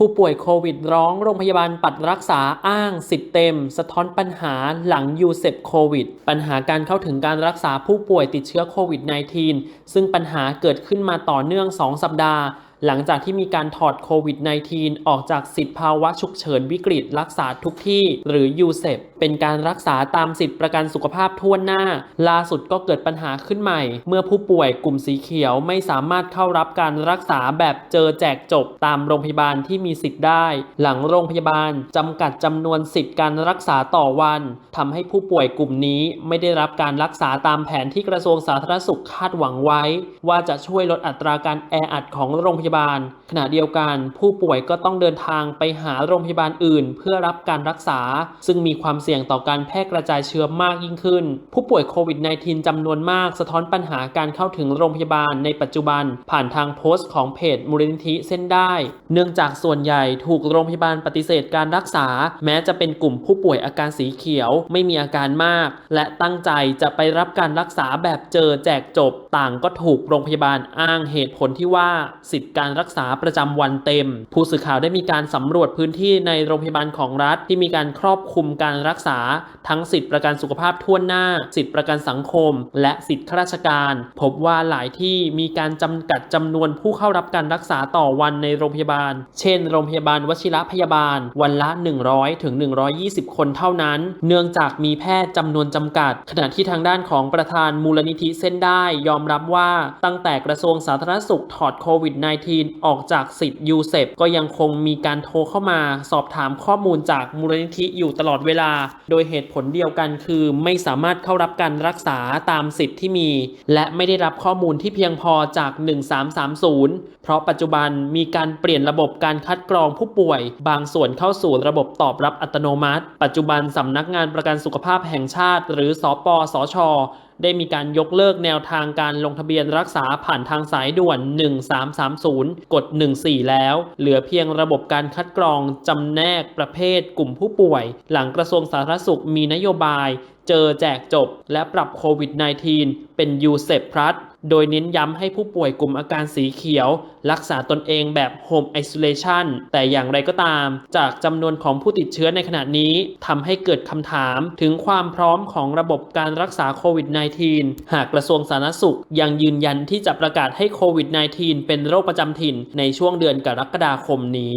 ผู้ป่วยโควิดร้องโรงพยาบาลปัดรักษาอ้างสิทธิ์เต็ม สะท้อนปัญหาหลังยูเซปโควิด ปัญหาการเข้าถึงการรักษาผู้ป่วยติดเชื้อโควิด -19 ซึ่งปัญหาเกิดขึ้นมาต่อเนื่อง 2 สัปดาห์ หลังจากที่มีการถอดโควิด -19 ออกจากสิทธิภาวะฉุกเฉินวิกฤตรักษาทุกที่ หรือยูเซปเป็นการรักษาตามสิทธิประกันสุขภาพทั่วหน้า ล่าสุดก็เกิดปัญหาขึ้นใหม่ เมื่อผู้ป่วยกลุ่มสีเขียวไม่สามารถเข้ารับการรักษาแบบเจอแจกจบตามโรงพยาบาลที่มีสิทธิ์ได้ หลังโรงพยาบาลจำกัดจำนวนสิทธิการรักษาต่อวันทำให้ผู้ป่วยกลุ่มนี้ไม่ได้รับการรักษาตามแผนที่กระทรวงสาธารณสุขคาดหวังไว้ ว่าจะช่วยลดอัตราการแออัดของโรงพยาบาลขณะเดียวกัน ผู้ป่วยก็ต้องเดินทางไปหาโรงพยาบาลอื่น เพื่อรับการรักษา ซึ่งมีความเสี่ยงต่อการแพร่กระจายเชื้อมากยิ่งขึ้น ผู้ป่วยโควิด -19 จำนวนมากสะท้อนปัญหาการเข้าถึงโรงพยาบาลในปัจจุบัน ผ่านทางโพสต์ของเพจมูลนิธิเส้นได้ เนื่องจากส่วนใหญ่ถูกโรงพยาบาลปฏิเสธการรักษา แม้จะเป็นกลุ่มผู้ป่วยอาการสีเขียว ไม่มีอาการมาก และตั้งใจจะไปรับการรักษาแบบเจอแจกจบ ต่างก็ถูกโรงพยาบาลอ้างเหตุผลที่ว่าสิทธิการรักษาประจำวันเต็ม ผู้สื่อข่าวได้มีการสำรวจพื้นที่ในโรงพยาบาลของรัฐที่มีการครอบคลุมการรักษา ทั้งสิทธิประกันสุขภาพทั่วหน้า สิทธิประกันสังคม และสิทธิข้าราชการ พบว่าหลายที่มีการจำกัดจำนวนผู้เข้ารับการรักษาต่อวันในโรงพยาบาล เช่น โรงพยาบาลวชิระพยาบาล วันละ 100ถึง120 คนเท่านั้น เนื่องจากมีแพทย์จำนวนจำกัด ขณะที่ทางด้านของประธานมูลนิธิเส้นได้ยอมรับว่าตั้งแต่กระทรวงสาธารณสุขถอดโควิด -19 ออกจากสิทธิ์ยูเซปก็ยังคงมีการโทรเข้ามาสอบถามข้อมูลจากมูลนิธิอยู่ตลอดเวลา โดยเหตุผลเดียวกันคือไม่สามารถเข้ารับการรักษาตามสิทธิ์ที่มี และไม่ได้รับข้อมูลที่เพียงพอจาก 1330 เพราะปัจจุบันมีการเปลี่ยนระบบการคัดกรองผู้ป่วย บางส่วนเข้าสู่ระบบตอบรับอัตโนมัติ ปัจจุบันสำนักงานประกันสุขภาพแห่งชาติ หรือสอปสช ได้มีการยกเลิกแนวทางการลงทะเบียนรักษาผ่านทางสายด่วน 1330 กด 14 แล้ว เหลือเพียงระบบการคัดกรองจำแนกประเภทกลุ่มผู้ป่วย หลังกระทรวงสาธารณสุขมีนโยบาย เจอแจกจบ และปรับโควิด -19 เป็นยูเซปพลัส โดยเน้นย้ำให้ผู้ป่วยกลุ่มอาการสีเขียว รักษาตนเองแบบ Home Isolation แต่อย่างไรก็ตาม จากจำนวนของผู้ติดเชื้อในขณะนี้ทำให้เกิดคำถามถึงความพร้อมของระบบการรักษาโควิด -19 หากกระทรวงสาธารณสุขยังยืนยันที่จะประกาศให้โควิด -19 เป็นโรคประจำถิ่นในช่วงเดือนกรกฎาคมนี้